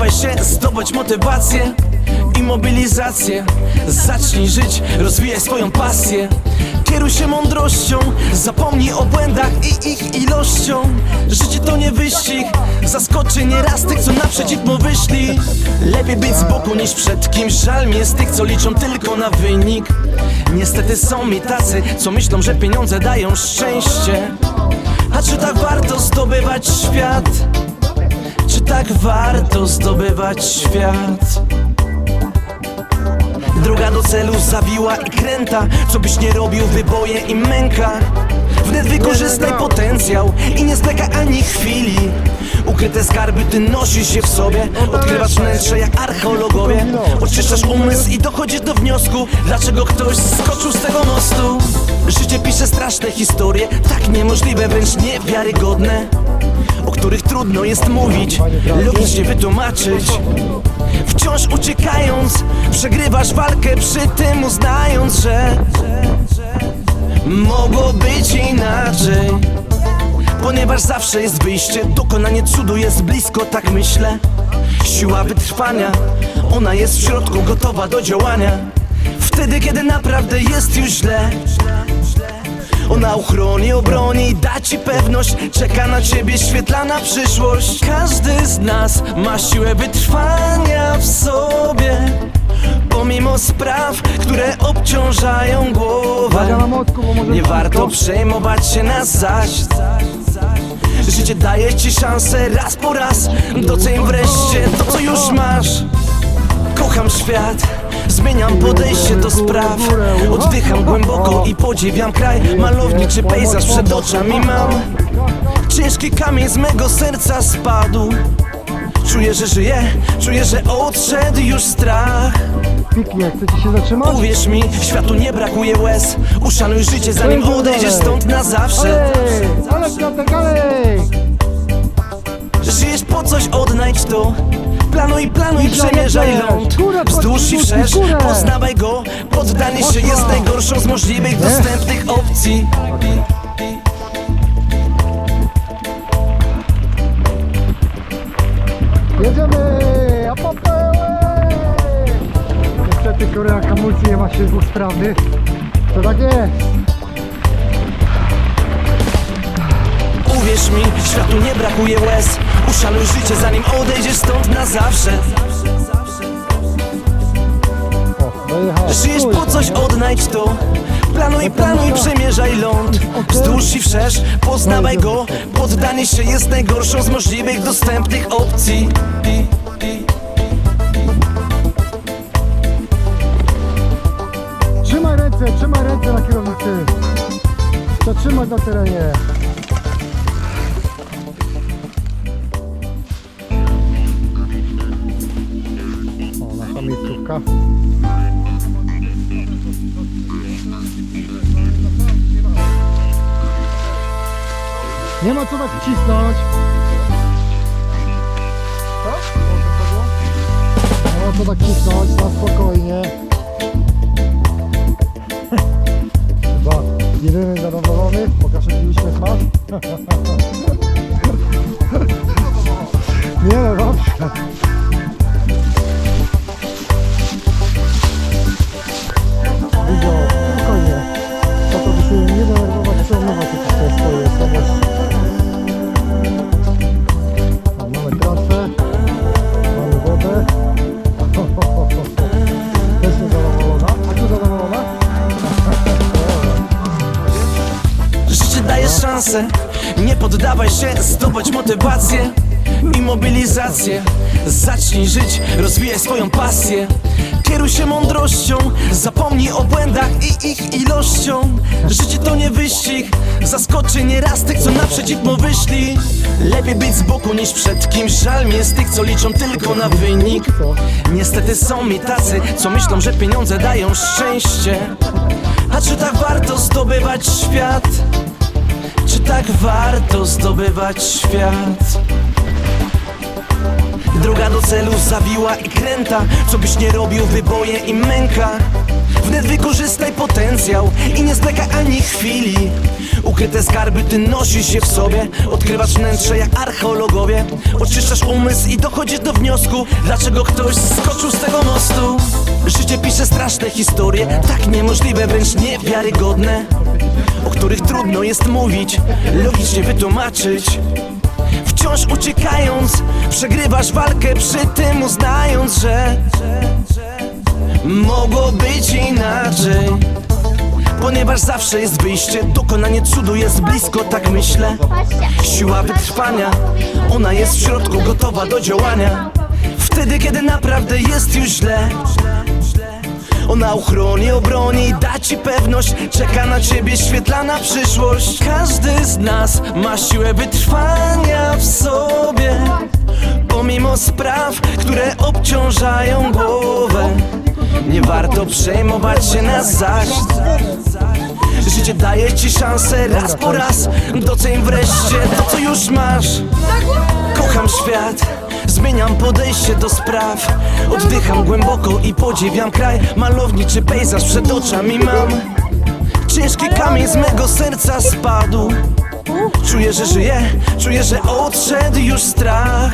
poddawaj się, zdobądź motywację i mobilizację. Zacznij żyć, rozwijaj swoją pasję. Kieruj się mądrością, zapomnij o błędach i ich ilością. Życie to nie wyścig, zaskoczy nieraz tych, co naprzeciw mu wyszli. Lepiej być z boku niż przed kimś, żal mi jest tych, co liczą tylko na wynik. Niestety są mi tacy, co myślą, że pieniądze dają szczęście. A czy tak warto zdobywać świat? Tak warto zdobywać świat? Droga do celu zawiła i kręta Co byś nie robił, wyboje i męka. Wnet wykorzystaj potencjał i nie zwlekaj ani chwili. Ukryte skarby ty nosisz je w sobie. Odkrywasz wnętrze jak archeologowie. Oczyszczasz umysł i dochodzisz do wniosku Dlaczego ktoś skoczył z tego mostu. Życie pisze straszne historie Tak niemożliwe, wręcz niewiarygodne O których trudno jest mówić Logicznie wytłumaczyć Wciąż uciekając, przegrywasz walkę przy tym uznając, że mogło być inaczej. Ponieważ zawsze jest wyjście, dokonanie cudu jest blisko, tak myślę. Siła wytrwania, ona jest w środku, gotowa do działania. Wtedy, kiedy naprawdę jest już źle. Ona uchroni, obroni, da ci pewność. Czeka na ciebie świetlana przyszłość. Każdy z nas ma siłę wytrwania w sobie. Pomimo spraw, które obciążają głowę. Nie warto przejmować się na zaś. Życie daje ci szansę raz po raz Doceń wreszcie to, co już masz. Kocham świat, zmieniam podejście do spraw. Oddycham głęboko i podziwiam kraj. Malowniczy pejzaż przed oczami mam. Ciężki kamień z mego serca spadł. Czuję, że żyję, czuję, że odszedł już strach. Piknie, chcecie się zatrzymać? Uwierz mi, światu nie brakuje łez. Uszanuj życie zanim odejdziesz stąd na zawsze. Ej, ale Piotrek, dalej! Żyjesz po coś, odnajdź to Planuj, planuj, przemierzaj ląd Wzdłuż i wszerz, poznawaj go Poddanie się jest najgorszą z możliwych dostępnych opcji Jedziemy! A popełę! Niestety Korea hamulcy nie ma się dwóch sprawnych. To tak jest. Uwierz mi, światu nie brakuje łez Uszanuj życie zanim odejdziesz stąd na zawsze. Żyjesz po coś, odnajdź to Planuj, planuj, przemierzaj ląd Wzdłuż i wszerz, poznawaj go Poddanie się jest najgorszą z możliwych dostępnych opcji Trzymaj ręce, trzymaj ręce na kierownicy. Zatrzymać na terenie. Miejscówka. Nie ma co tak wcisnąć. Nie ma co tak wcisnąć, na spokojnie. Chyba jedyny zadowolony. Pokaż jaki uśmiech masz. mobilizację. Zacznij żyć, rozwijaj swoją pasję. Kieruj się mądrością, zapomnij o błędach i ich ilością. Życie to nie wyścig, zaskoczy nieraz tych, co naprzeciw mu wyszli. Lepiej być z boku niż przed kimś, żal jest tych, co liczą tylko na wynik. Niestety są mi tacy, co myślą, że pieniądze dają szczęście. A czy tak warto zdobywać świat? Czy tak warto zdobywać świat? Droga do celu zawiła i kręta Co byś nie robił, wyboje i męka. Wnet wykorzystaj potencjał I nie zwlekaj ani chwili. Ukryte skarby ty nosisz je w sobie. Odkrywasz wnętrze jak archeologowie. Oczyszczasz umysł i dochodzisz do wniosku Dlaczego ktoś skoczył z tego mostu. Życie pisze straszne historie Tak niemożliwe, wręcz niewiarygodne O których trudno jest mówić Logicznie wytłumaczyć Wciąż uciekając Przegrywasz walkę przy tym uznając, że Mogło być inaczej. Ponieważ zawsze jest wyjście Dokonanie cudu jest blisko, tak myślę. Siła wytrwania Ona jest w środku gotowa do działania. Wtedy, kiedy naprawdę jest już źle ona uchroni, obroni da ci pewność. Czeka na ciebie świetlana przyszłość. Każdy z nas ma siłę wytrwania w sobie Pomimo spraw, które obciążają głowę. Nie warto przejmować się na zaś. Życie daje ci szansę raz po raz. Doceń wreszcie to, co już masz. Kocham świat, zmieniam podejście do spraw. Oddycham głęboko i podziwiam kraj. Malowniczy pejzaż przed oczami mam. Ciężki kamień z mego serca spadł. Czuję, że żyję, czuję, że odszedł już strach.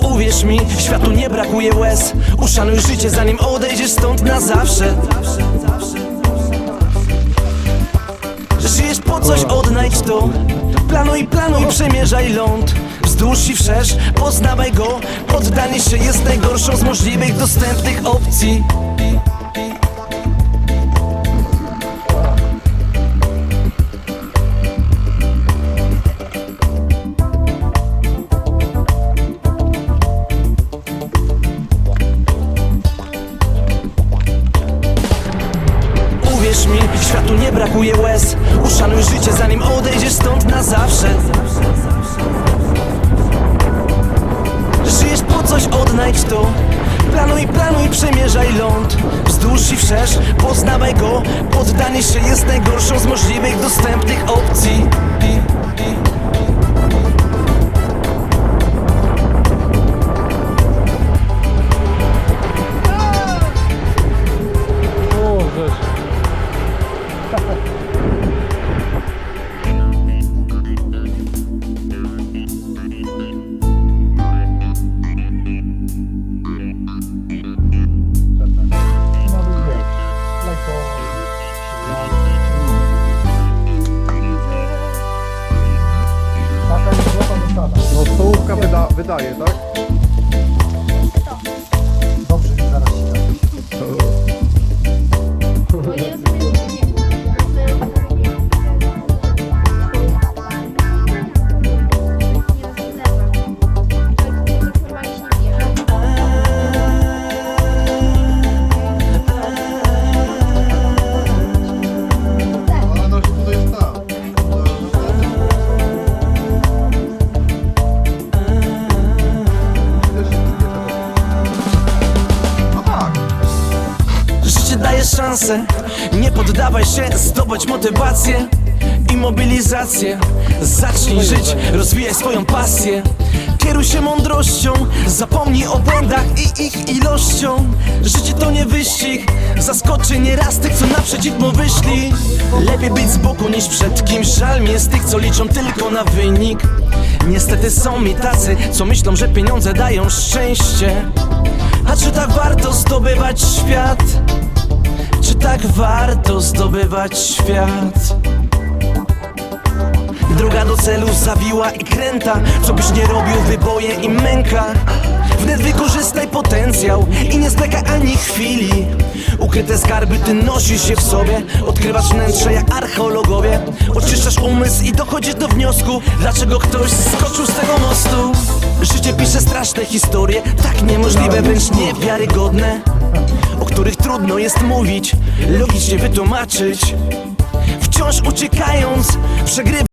Uwierz mi, światu nie brakuje łez. Uszanuj życie zanim odejdziesz stąd na zawsze. Żyjesz po coś, odnajdź to. Planuj, planuj, przemierzaj ląd Wzdłuż i wszerz, poznawaj go. Poddanie się jest najgorszą z możliwych dostępnych opcji. Uwierz mi, światu nie brakuje łez. Uszanuj życie zanim odejdziesz stąd na zawsze Żyjesz po coś, odnajdź to. Planuj, planuj, przemierzaj ląd. Wzdłuż i wszerz, poznawaj go. Poddanie się jest najgorszą z możliwych dostępnych opcji szansę Nie poddawaj się, zdobądź motywację i mobilizację. Zacznij żyć, rozwijaj swoją pasję. Kieruj się mądrością, zapomnij o błędach i ich ilością. Życie to nie wyścig, zaskoczy nieraz tych, co naprzeciw mu wyszli. Lepiej być z boku niż przed kimś, żal mi jest tych, co liczą tylko na wynik. Niestety są mi tacy, co myślą, że pieniądze dają szczęście. A czy tak warto zdobywać świat? Czy tak warto zdobywać świat? Droga do celu zawiła i kręta Co byś nie robił, wyboje i męka. Wnet wykorzystaj potencjał I nie zwlekaj ani chwili. Ukryte skarby ty nosisz je w sobie. Odkrywasz wnętrze jak archeologowie. Oczyszczasz umysł i dochodzisz do wniosku Dlaczego ktoś skoczył z tego mostu. Życie pisze straszne historie Tak niemożliwe, wręcz niewiarygodne których trudno jest mówić Logicznie wytłumaczyć. Wciąż uciekając Przegrywa